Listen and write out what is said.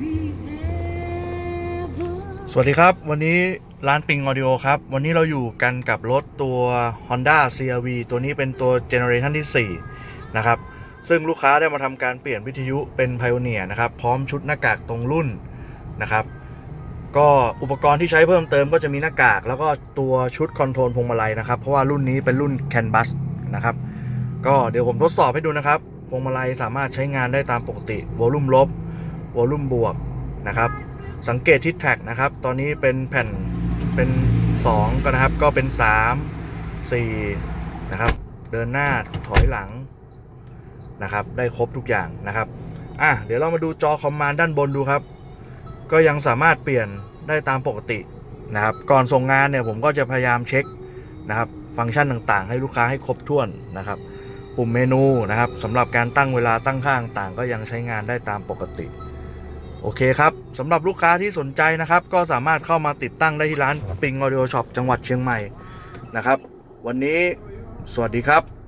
สวัสดีครับ วันนี้ร้านปิงออดิโอครับ วันนี้เราอยู่กันกับรถตัว Honda CRV ตัวนี้เป็นตัวเจเนอเรชันที่ 4 นะครับ ซึ่งลูกค้าได้มาทำการเปลี่ยนวิทยุเป็น Pioneer นะครับ พร้อมชุดหน้ากากตรงรุ่นนะครับ ก็อุปกรณ์ที่ใช้เพิ่มเติมก็จะมีหน้ากาก แล้วก็ตัวชุดคอนโทรลพวงมาลัยนะครับ เพราะว่ารุ่นนี้เป็นรุ่น CAN bus นะครับ ก็เดี๋ยวผมทดสอบให้ดูนะครับพวงมาลัยสามารถใช้งานได้ตามปกติวอลลุ่มลบ วอลลุ่มบวกนะครับ สังเกตที่แท็กนะครับ ตอนนี้เป็นแผ่นเป็น 2กันนะครับ ก็เป็น 3 4 นะครับ เดินหน้าถอยหลังนะครับ ได้ครบทุกอย่างนะครับ อะ เดี๋ยวเรามาดูจอคอมมานด์ด้านบนดูครับ ก็ยังสามารถเปลี่ยนได้ตามปกตินะครับ ก่อนส่งงานเนี่ยผมก็จะพยายามเช็คนะครับ ฟังก์ชันต่างๆ ให้ลูกค้าให้ครบถ้วนนะครับ ปุ่มเมนูนะครับสำหรับการตั้งเวลาตั้งค่าต่างก็ยังใช้งานได้ตามปกติ โอเคครับสำหรับลูกค้าที่สนใจนะครับ ก็สามารถเข้ามาติดตั้งได้ที่ร้านปิงออเดิโอช็อปจังหวัดเชียงใหม่นะครับ วันนี้สวัสดีครับ